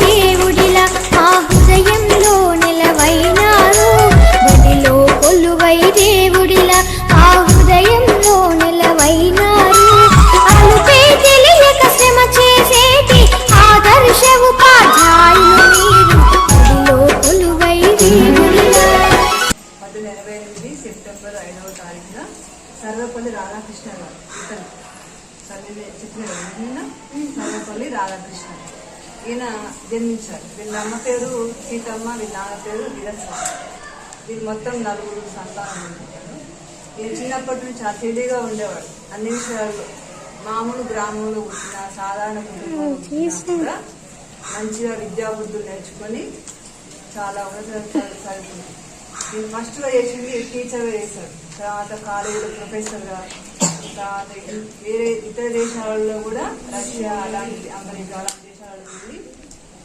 దేవుడిలా ఆ హృదయంలో నిలవైనారు. బడిలో కొలువై దేవుడిలా ఆ హృదయంలో నిలవైనారు. అలుపే తెలియక సర్వపల్లి రాధాకృష్ణ గారు. సన్నిధి చెప్పిన సర్వపల్లి రాధాకృష్ణ ఈయన జన్మించారు. వీళ్ళ అమ్మ పేరు సీతమ్మ వీళ్ళ నాన్న పేరు వీరస్వామి వీళ్ళు మొత్తం నలుగురు సంతానం ఈయన చిన్నప్పటి నుంచి చాలా తెలివిగా ఉండేవాడు. అన్ని విషయాల్లో మామూలు గ్రామంలో పుట్టిన సాధారణ కూడా మంచిగా విద్యాబుద్ధులు నేర్చుకొని చాలా ఉన్నత చదువుకున్నాడు నేను ఫస్ట్లో చేసింది టీచర్గా చేశాడు తర్వాత కాలేజీలో ప్రొఫెసర్గా తర్వాత వేరే ఇతర దేశాలలో కూడా రష్యా అలాంటి అమెరికా అలాంటి దేశాలలో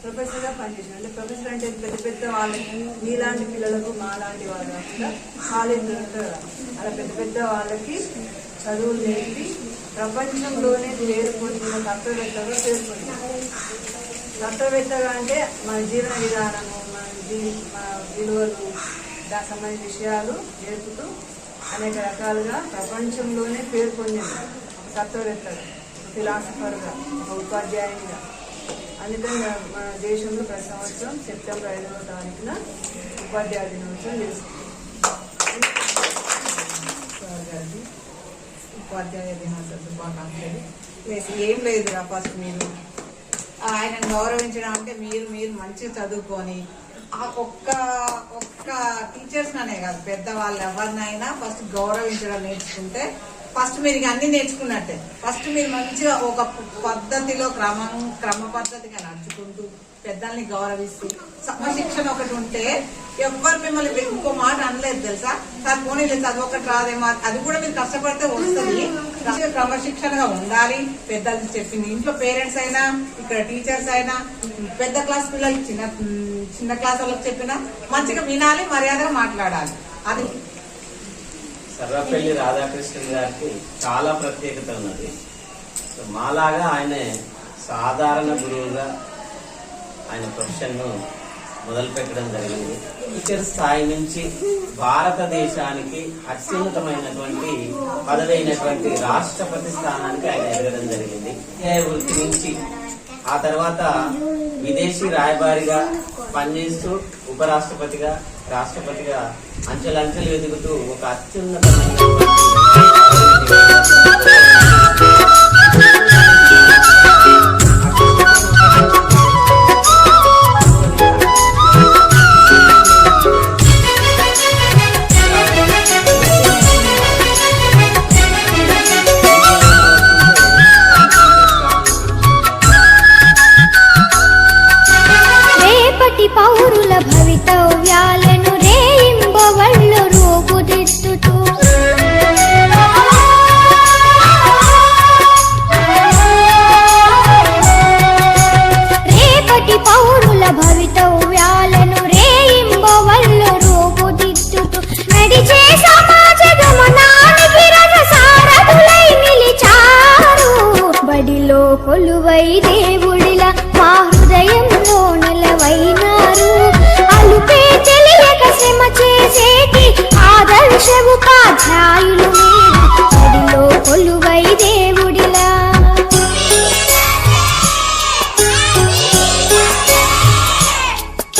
ప్రొఫెసర్గా పనిచేసాడు అంటే ప్రొఫెసర్ అంటే పెద్ద పెద్ద వాళ్ళకి మీలాంటి పిల్లలకు మాలాంటి వాళ్ళు కాకుండా కాలేజీలో ఉంటారు? అలా పెద్ద పెద్ద వాళ్ళకి చదువులు నేర్పి ప్రపంచంలోనే పేరు తత్వవేత్తగా పేరు తత్వవేత్తగా అంటే మన జీవన విధానము మన జీ మన విలువలు దానికి సంబంధించిన విషయాలు నేర్పుతూ అనేక రకాలుగా ప్రపంచంలోనే పేర్కొంది తత్వవేత్తగా ఫిలాసఫర్గా ఒక ఉపాధ్యాయునిగా. అందుకని మన దేశంలో ప్రతి సంవత్సరం సెప్టెంబర్ ఐదవ తారీఖున ఉపాధ్యాయ దినోత్సవం చేసుకుంటాం ఉపాధ్యాయ దినోత్సవ శుభాకాంక్షలు. ఏం లేదురా ఫస్ట్ మీరు. ఆయనను గౌరవించడం అంటే మీరు మీరు మంచిగా చదువుకొని ఆ ఒక్క ఒక్క టీచర్స్ అనే కాదు పెద్దవాళ్ళు ఎవరినైనా ఫస్ట్ గౌరవించడం నేర్చుకుంటే ఫస్ట్ మీరు ఇక అన్ని నేర్చుకున్నట్టే. ఫస్ట్ మీరు మంచిగా ఒక పద్ధతిలో క్రమం క్రమ పద్ధతిగా నడుచుకుంటూ పెద్దల్ని గౌరవిస్తూ సమశిక్షణ ఒకటి ఉంటే ఎవ్వరు మిమ్మల్ని ఇంకో మాట అనలేదు తెలుసా? సార్ పోనీ చదువు ఒకటి రాదేమో అది కూడా మీరు కష్టపడితే వస్తుంది. మంచిగా క్రమశిక్షణగా ఉండాలి. పెద్దలు చెప్పింది ఇంట్లో పేరెంట్స్ అయినా ఇక్కడ టీచర్స్ అయినా పెద్ద క్లాస్ పిల్లలు చిన్న చిన్న క్లాస్ వాళ్ళకి చెప్పినా మంచిగా వినాలి మర్యాదగా మాట్లాడాలి. అది సర్వపల్లి రాధాకృష్ణన్ గారికి చాలా ప్రత్యేకత ఉన్నది. మాలాగా ఆయన సాధారణ గురువుగా ఆయన ప్రొఫెషన్ను మొదలుపెట్టడం జరిగింది. టీచర్ స్థాయి నుంచి భారతదేశానికి అత్యున్నతమైనటువంటి పదవైనటువంటి రాష్ట్రపతి స్థానానికి ఆయన ఎదగడం జరిగింది. వృత్తి నుంచి. ఆ తర్వాత విదేశీ రాయబారిగా పనిచేస్తూ ఉపరాష్ట్రపతిగా రాష్ట్రపతిగా అంచెలంచెలు ఎదుగుతూ ఒక అత్యున్నత పౌరుల భవిత